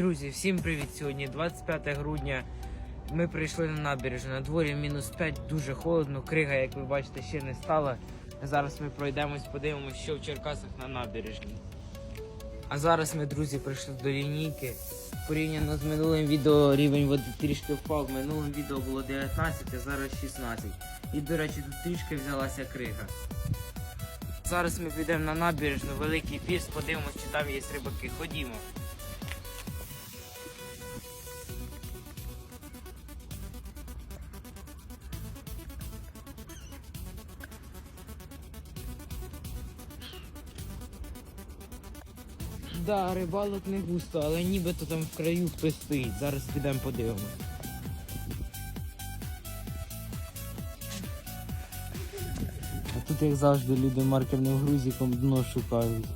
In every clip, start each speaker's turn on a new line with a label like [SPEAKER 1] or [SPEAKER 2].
[SPEAKER 1] Друзі, всім привіт! Сьогодні 25 грудня. Ми прийшли на набережну. На дворі мінус 5, дуже холодно. Крига, як ви бачите, ще не стала. Зараз ми пройдемось, подивимось, що в Черкасах на набережній. А зараз ми, друзі, прийшли до лінійки. Порівняно з минулим відео рівень води трішки впав. В минулому відео було 19, а зараз 16. І, до речі, тут трішки взялася крига. Зараз ми підемо на набережну, великий пірс, подивимось, чи там є рибаки. Ходімо. Да, рибалок не густо, але нібито там в краю хтось стоїть. Зараз підемо подивимось. А тут, як завжди, люди маркерним грузиком дно шукають.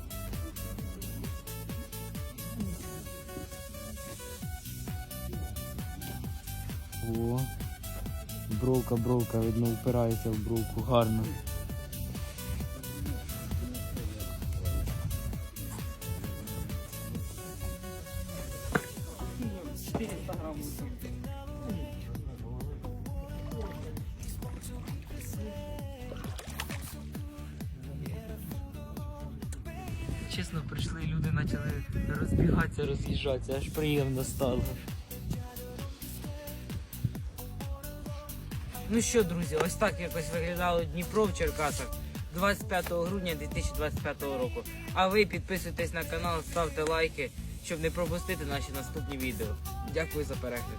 [SPEAKER 1] О, бровка, бровка, видно, впирається в бровку гарно. Чесно, прийшли люди почали розбігатися, роз'їжджатися, аж приємно стало. Ну що, друзі, ось так якось виглядало Дніпро в Черкасах 25 грудня 2025 року. А ви підписуйтесь на канал, ставте лайки, щоб не пропустити наші наступні відео. Дякую за перегляд.